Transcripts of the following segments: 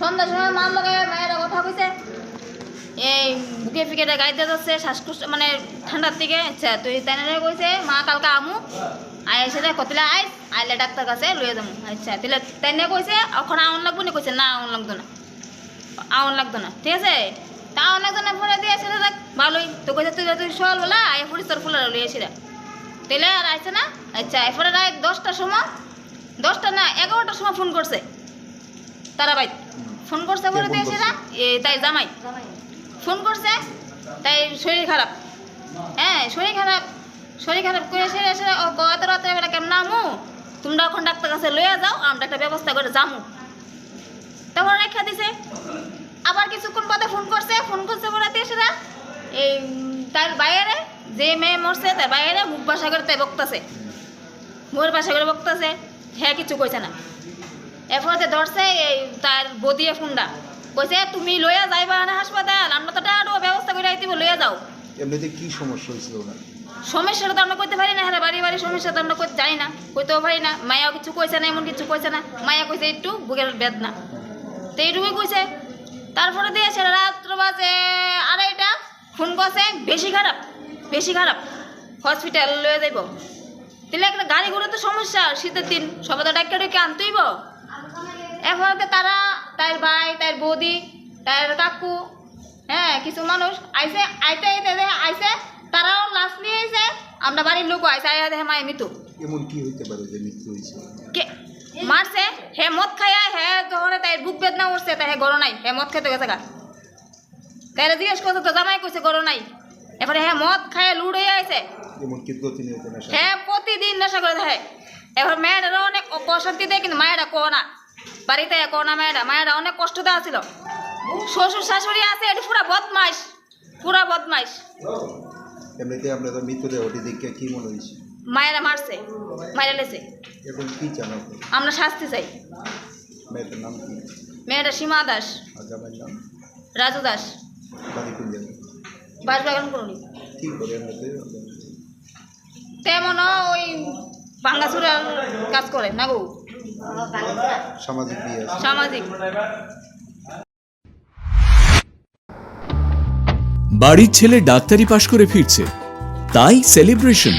সন্ধ্যার সময় কথা কইছে। এই মানে ঠান্ডার থেকে আচ্ছা তুই মা, কালকে দেখ আইলে কাছে আচ্ছা আউন লাগবো না? আউন না আউন না, ঠিক আছে? তা আউন না দিয়ে দেখ, ভালোই। তো কইছে, তুই তুই বেলা, আয় ফুড়ি তোর ফুলার লইয়ে এসে তাহলে আর আইছে না আচ্ছা এরপরে দশটার সময়, দশটা না, এগারোটার সময় ফোন করছে। তারা ভাই ফোন করছে বলে ফোন দিয়েছে না এ তাই জামাই। ফোন করছে তাই শরীর খারাপ। হ্যাঁ শরীর খারাপ। শরীর খারাপ করে এসে এসে ও গত রাত্রে বেলা কেমন আমু তোমরা এখন ডাক্তার কাছে লইয়া যাও আমরা একটা ব্যবস্থা করে যামু। তখন রেখা দিছে। আবার কিছুক্ষণ বাদে ফোন করছে ফোন করছে বলে দিয়েছে না এই তার বাইরে যে মেয়ে মরছে তার বাইরে মুখ বাসা করে তাই বকতাছে। মোর বাসা করে বকতাছে। হ্যাঁ কিছু কইছে না। এরপরে ধরছে এই তার বদিয়ে ফোনটা কইছে তুমি লইয়া যাইবা না হাসপাতাল আমরা তো টাকাটুকু ব্যবস্থা করে আইতিব লইয়া যাও। এমনিতে কি সমস্যা হয়েছিল ওনার? সমস্যাটা তো আমরা করতে পারি না হ্যাঁ বাড়ি বাড়ি সমস্যা তো আমরা করতে জানি না কইতেও পারি না। মায়াও কিছু কইছে না এমন কিছু কইছে না। মায়া কইছে একটু বুকের বেদনা। তো এইটুকুই কইছে। তারপরে দিয়েছে রাত্র বাজে আড়াইটা। ফোন করছে বেশি খারাপ বেশি খারাপ হসপিটাল লয়ে যাইব। তাহলে একটা গাড়ি ঘোড়া তো সমস্যা শীতের দিন। সবাই তো ডাক্তার ডেকে আনতেইব। এরপরে তারা তার ভাই তার বৌদি তার কাকু হ্যাঁ কিছু মানুষ আইসে আইতে আইতে আইসে তারাও লাশ নিয়ে আইসে আমরা বাড়ির লোক আইসে আইয়া দেখে মায়ের মৃত্যু। এমন কি হইতে পারে যে মৃত্যু হয়েছে কে মারছে? হে মদ খাইয়া হে ধরে তাই বুক বেদনা উঠছে তাই হে গরো নাই হে মদ খেতে গেছে গা। তাইলে জিজ্ঞেস করছে তো জামাই কইছে গরো নাই? এরপরে হে মদ খাইয়া লুড হয়ে আইছে। নেশা হ্যাঁ প্রতিদিন নেশা করে থাকে। এবার মেয়েটারও অনেক অশান্তি দেয় কিন্তু মায়েরা কো না। বাড়িতে কো না মেয়েরা মায়েরা অনেক কষ্ট দেওয়া ছিল শ্বশুর শাশুড়ি আছে এটি পুরা বদমাইশ পুরা বদমাইশ। এমনিতে আমরা তো মৃতদেহটি দেখে কি মনে হয়েছে? মায়েরা মারছে মায়েরা লেছে। এখন কি চান আমরা শাস্তি চাই। মেয়েটার নাম কি? মেয়েটা সীমা দাস। রাজু দাস। বাসবাগান করুনি তেমন ওই কাজ করে না গো? সামাজিক সামাজিক। বাড়ির ছেলে ডাক্তারি পাশ করে ফিরছে তাই সেলিব্রেশন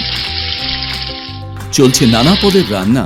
চলছে নানা পদের রান্না।